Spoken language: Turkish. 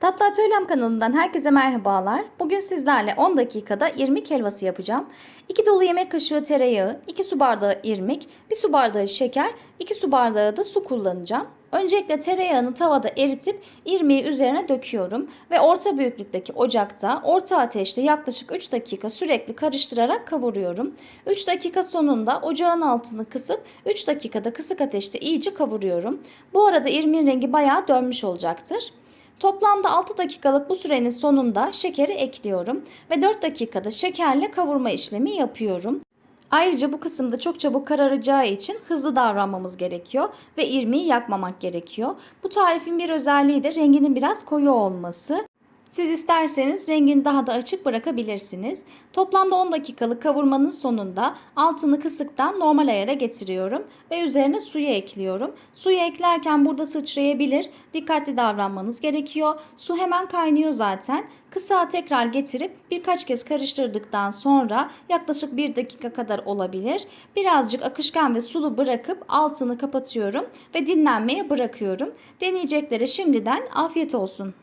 Tatlı Atölyem kanalından herkese merhabalar. Bugün sizlerle 10 dakikada irmik helvası yapacağım. 2 dolu yemek kaşığı tereyağı, 2 su bardağı irmik, 1 su bardağı şeker, 2 su bardağı da su kullanacağım. Öncelikle tereyağını tavada eritip irmiği üzerine döküyorum ve orta büyüklükteki ocakta orta ateşte yaklaşık 3 dakika sürekli karıştırarak kavuruyorum. 3 dakika sonunda ocağın altını kısıp 3 dakikada kısık ateşte iyice kavuruyorum. Bu arada irmiğin rengi bayağı dönmüş olacaktır. Toplamda 6 dakikalık bu sürenin sonunda şekeri ekliyorum ve 4 dakikada şekerle kavurma işlemi yapıyorum. Ayrıca bu kısımda çok çabuk kararacağı için hızlı davranmamız gerekiyor ve irmiği yakmamak gerekiyor. Bu tarifin bir özelliği de renginin biraz koyu olması. Siz isterseniz rengini daha da açık bırakabilirsiniz. Toplamda 10 dakikalık kavurmanın sonunda altını kısıktan normal ayara getiriyorum ve üzerine suyu ekliyorum. Suyu eklerken burada sıçrayabilir. Dikkatli davranmanız gerekiyor. Su hemen kaynıyor zaten. Kısa tekrar getirip birkaç kez karıştırdıktan sonra yaklaşık 1 dakika kadar olabilir. Birazcık akışkan ve sulu bırakıp altını kapatıyorum ve dinlenmeye bırakıyorum. Deneyeceklere şimdiden afiyet olsun.